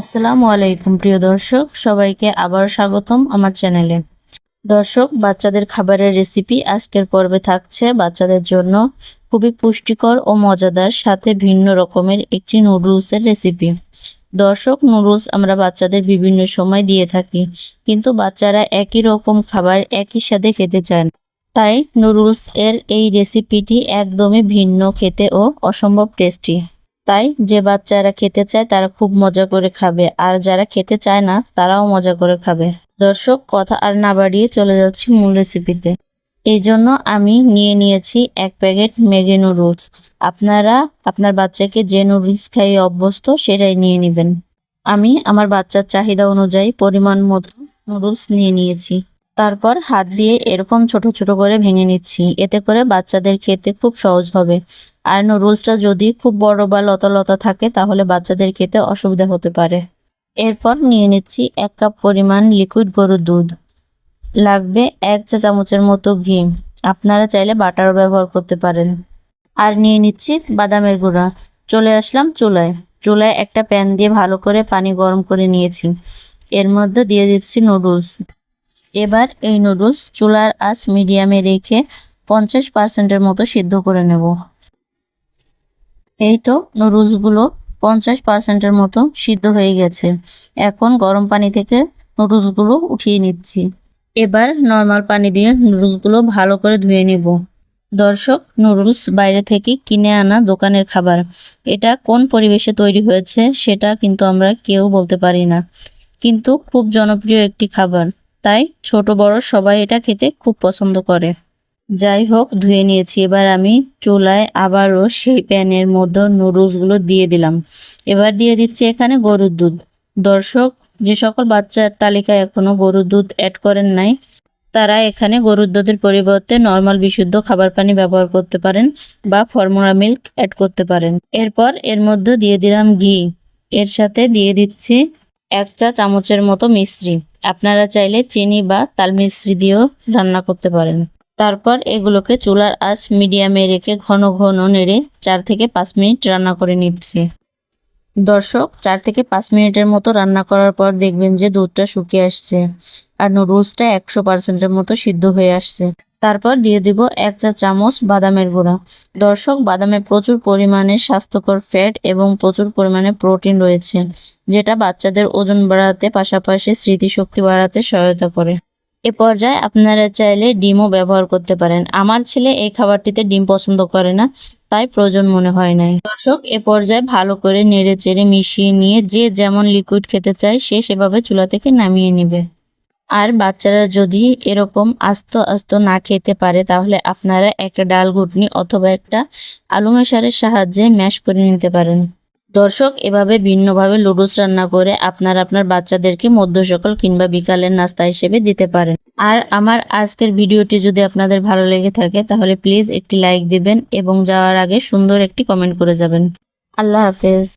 আসসালামু আলাইকুম, প্রিয় দর্শক। সবাইকে আবার স্বাগতম আমার চ্যানেলে। দর্শক, বাচ্চাদের খাবারের রেসিপি আজকের পর্বে থাকছে বাচ্চাদের জন্য খুবই পুষ্টিকর ও মজাদার, সাথে ভিন্ন রকমের একটি নুডলসের রেসিপি দর্শক, নুডলস আমরা বাচ্চাদের বিভিন্ন সময় দিয়ে থাকি, কিন্তু বাচ্চারা একই রকম খাবার একই সাথে খেতে চায় না। তাই নুডলস এর এই রেসিপিটি একদমই ভিন্ন, খেতে ও অসম্ভব টেস্টি তাই যে বাচ্চারা খেতে চায় তারা খুব মজা করে খাবে। আর যারা খেতে চায় না, তারাও মজা করে খাবে। দর্শক, কথা আর না বাড়িয়ে চলে যাচ্ছি মূল রেসিপিতে এই জন্য আমি নিয়ে নিয়েছি এক প্যাকেট ম্যাগি নুডলস। আপনারা, আপনার বাচ্চাকে যে নুডলস খাইয়ে অভ্যস্ত, সেটাই নিয়ে নেবেন। আমি আমার বাচ্চার চাহিদা অনুযায়ী পরিমাণ মতো নুডলস নিয়ে নিয়েছি। তারপর হাত দিয়ে এরকম ছোট ছোট করে ভেঙে নিচ্ছি। এতে করে বাচ্চাদের খেতে খুব সহজ হবে। আর নুডলসটা যদি খুব বড় বা লতা লতা থাকে, তাহলে বাচ্চাদের খেতে অসুবিধা হতে পারে। এরপর নিয়ে নিচ্ছি এক কাপ পরিমাণ লিকুইড গরুর দুধ। লাগবে এক চা চামচের মতো ঘি। আপনারা চাইলে বাটারও ব্যবহার করতে পারেন। আর নিয়ে নিচ্ছি বাদামের গুঁড়া। চলে আসলাম চুলায়। চুলায় একটা প্যান দিয়ে ভালো করে পানি গরম করে নিয়েছি। এর মধ্যে দিয়ে দিচ্ছি নুডলস এবার এই নুডলস চুলার আঁচ মিডিয়ামে রেখে পঞ্চাশ পার্সেন্টের মতো সিদ্ধ করে নেব। এই তো নুডলসগুলো পঞ্চাশ পার্সেন্টের মতো সিদ্ধ হয়ে গেছে। এখন গরম পানি থেকে নুডলসগুলো উঠিয়ে নিচ্ছি। এবার নর্মাল পানি দিয়ে নুডলসগুলো ভালো করে ধুয়ে নেব। দর্শক নুডলস বাইরে থেকে কিনে আনা দোকানের খাবার। এটা কোন পরিবেশে তৈরি হয়েছে সেটা কিন্তু আমরা কেউ বলতে পারি না। কিন্তু খুব জনপ্রিয় একটি খাবার। তাই ছোট বড় সবাই এটা খেতে খুব পছন্দ করে। যাই হোক, ধুয়ে নিয়েছি। এবার আমি চুলায় আবারও সেই প্যানের মধ্যে নুডলসগুলো দিয়ে দিলাম। এবার দিয়ে দিচ্ছি এখানে গরুর দুধ। দর্শক, যে সকল বাচ্চার তালিকায় এখনও গরুর দুধ অ্যাড করেন নাই, তারা এখানে গরুর দুধের পরিবর্তে নর্মাল বিশুদ্ধ খাবার পানি ব্যবহার করতে পারেন বা ফর্মুলা মিল্ক অ্যাড করতে পারেন। এরপর এর মধ্যে দিয়ে দিলাম ঘি। এর সাথে দিয়ে দিচ্ছি এক চা চামচের মতো মিশ্রি। আপনারা চাইলে চিনি বা তাল মিশ্রি দিয়েও রান্না করতে পারেন। তারপর এগুলোকে চুলার আঁচ মিডিয়ামে রেখে ঘন ঘন নেড়ে চার থেকে পাঁচ মিনিট রান্না করে নিচ্ছি। দর্শক, চার থেকে পাঁচ মিনিটের মতো রান্না করার পর দেখবেন যে দুধটা শুকিয়ে আসছে। আর নুডলসটা একশো পার্সেন্টের মতো সিদ্ধ হয়ে আসছে। তারপর দিয়ে দিব এক চা চামচ বাদামের গুঁড়া। দর্শক, বাদামে প্রচুর পরিমাণে স্বাস্থ্যকর ফ্যাট এবং প্রচুর পরিমাণে প্রোটিন রয়েছে, যেটা বাচ্চাদের ওজন বাড়াতে পাশাপাশি স্মৃতিশক্তি বাড়াতে সহায়তা করে। এ পর্যায়ে আপনারা চাইলে ডিমও ব্যবহার করতে পারেন। আমার ছেলে এই খাবারটিতে ডিম পছন্দ করে না, তাই প্রয়োজন মনে হয় নাই। দর্শক, এ পর্যায়ে ভালো করে নেড়ে চেড়ে মিশিয়ে নিয়ে যে যেমন লিকুইড খেতে চায়, সে সেভাবে চুলা থেকে নামিয়ে নেবে। আর বাচ্চারা যদি এরকম আস্ত আস্ত না খেতে পারে, তাহলে আপনারা একটা ডাল ঘুটনি অথবা একটা আলু মেশারের সাহায্যে ম্যাশ করে নিতে পারেন। দর্শক, এভাবে ভিন্নভাবে লুডুস রান্না করে আপনারা আপনার বাচ্চাদেরকে মধ্য সকাল কিংবা বিকালের নাস্তা হিসেবে দিতে পারেন। আর আমার আজকের ভিডিওটি যদি আপনাদের ভালো লেগে থাকে, তাহলে প্লিজ একটি লাইক দিবেন এবং যাওয়ার আগে সুন্দর একটি কমেন্ট করে যাবেন। আল্লাহ হাফেজ।